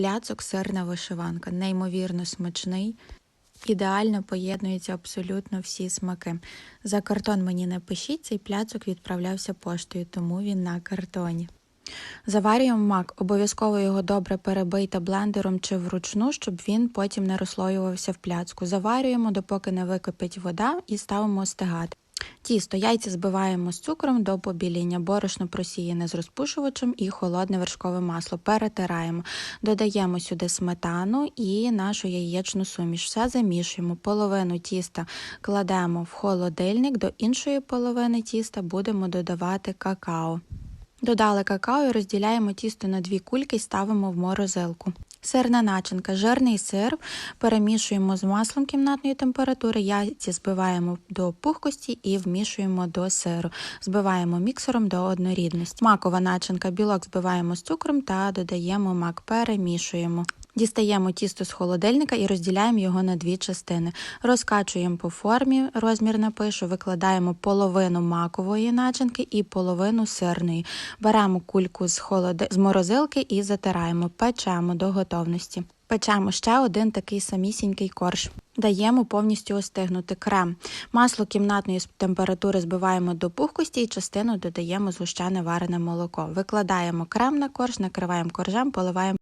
Пляцок сирна вишиванка, неймовірно смачний. Ідеально поєднуються абсолютно всі смаки. За картон мені не пишіть, цей пляцок відправлявся поштою, тому він на картоні. Заварюємо мак, обов'язково його добре перебийте блендером чи вручну, щоб він потім не розслоювався в пляцку. Заварюємо, допоки не википить вода, і ставимо остигати. Тісто яйця збиваємо з цукром до побіління, борошно просіяне з розпушувачем і холодне вершкове масло. Перетираємо, додаємо сюди сметану і нашу яєчну суміш. Все замішуємо. Половину тіста кладемо в холодильник, до іншої половини тіста будемо додавати какао. Додали какао і розділяємо тісто на дві кульки і ставимо в морозилку. Сирна начинка, жирний сир перемішуємо з маслом кімнатної температури, яйця збиваємо до пухкості і вмішуємо до сиру. Збиваємо міксером до однорідності. Макова начинка, білок збиваємо з цукром та додаємо мак, перемішуємо. Дістаємо тісто з холодильника і розділяємо його на дві частини. Розкачуємо по формі, розмір напишу, викладаємо половину макової начинки і половину сирної. Беремо кульку з, холоди... з морозилки і затираємо, печемо до готовності. Печемо ще один такий самісінький корж. Даємо повністю остигнути крем. Масло кімнатної температури збиваємо до пухкості і частину додаємо згущене варене молоко. Викладаємо крем на корж, накриваємо коржем, поливаємо